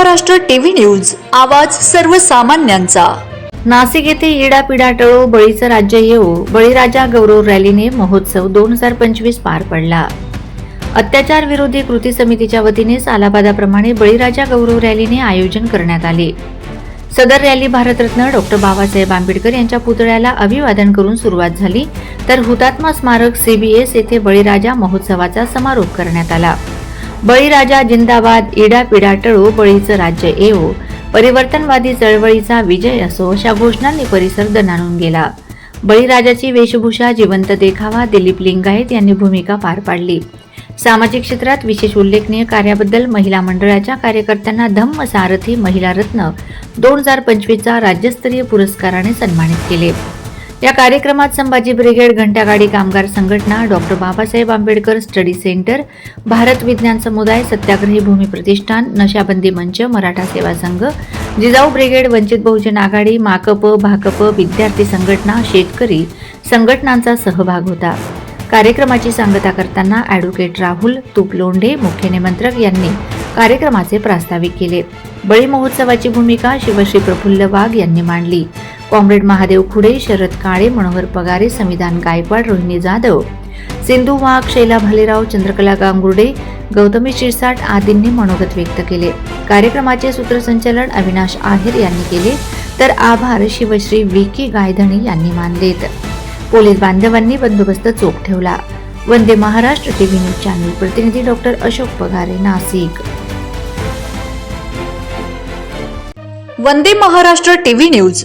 Maharashtra TV news आवाज सर्वसामान्यांचा. नाशिक येथे इडापिडा टळो बळीचं राज्य येऊ बळीराजा गौरव रॅलीने महोत्सव दोन हजार पंचवीस पार पडला. अत्याचार विरोधी कृती समितीच्या वतीने सालाबादाप्रमाणे बळीराजा गौरव रॅलीने आयोजन करण्यात आले. सदर रॅली भारतरत्न डॉक्टर बाबासाहेब आंबेडकर यांच्या पुतळ्याला अभिवादन करून सुरुवात झाली तर हुतात्मा स्मारक सीबीएस येथे बळीराजा महोत्सवाचा समारोप करण्यात आला. बळीराजा जिंदाबाद इडा पिडा टळो बळीचं राज्य येऊ परिवर्तनवादी चळवळीचा विजय असो अशा घोषणांनी परिसर दणाणून गेला. बळीराजाची वेशभूषा जिवंत देखावा दिलीप लिंगायत यांनी भूमिका पार पाडली. सामाजिक क्षेत्रात विशेष उल्लेखनीय कार्याबद्दल महिला मंडळाच्या कार्यकर्त्यांना धम्म सारथी महिला रत्न दोन हजार पंचवीसचा राज्यस्तरीय पुरस्काराने सन्मानित केले. या कार्यक्रमात संभाजी ब्रिगेड घंटागाडी कामगार संघटना doctor Babasaheb Ambedkar study centre Bharat Vigyan Samuday सत्याग्रही भूमी प्रतिष्ठान नशाबंदी मंच मराठा सेवा संघ जिजाऊ ब्रिगेड वंचित बहुजन आघाडी माकप भाकप विद्यार्थी संघटना शेतकरी संघटनांचा सहभाग होता. कार्यक्रमाची सांगता करताना ॲडव्होकेट राहुल तुपलोंढे मुख्य निमंत्रक यांनी कार्यक्रमाचे प्रास्ताविक केले. बळी महोत्सवाची भूमिका शिवश्री प्रफुल्ल वाघ यांनी मांडली. कॉम्रेड महादेव खुडे शरद काळे मनोहर पगारे संविधान गायकवाड रोहिणी जाधव सिंधू वाघ शैला भालेराव चंद्रकला गांगुर्डे गौतमी शिरसाट आदींनी मनोगत व्यक्त केले. कार्यक्रमाचे सूत्रसंचालन अविनाश आहेर यांनी केले. तर आभार शिवश्री विकी गायधणी यांनी मानलेत. पोलीस बांधवांनी बंदोबस्त चोख ठेवला. Vande Maharashtra TV news channel प्रतिनिधी doctor Ashok Pagare Nashik. Vande Maharashtra TV news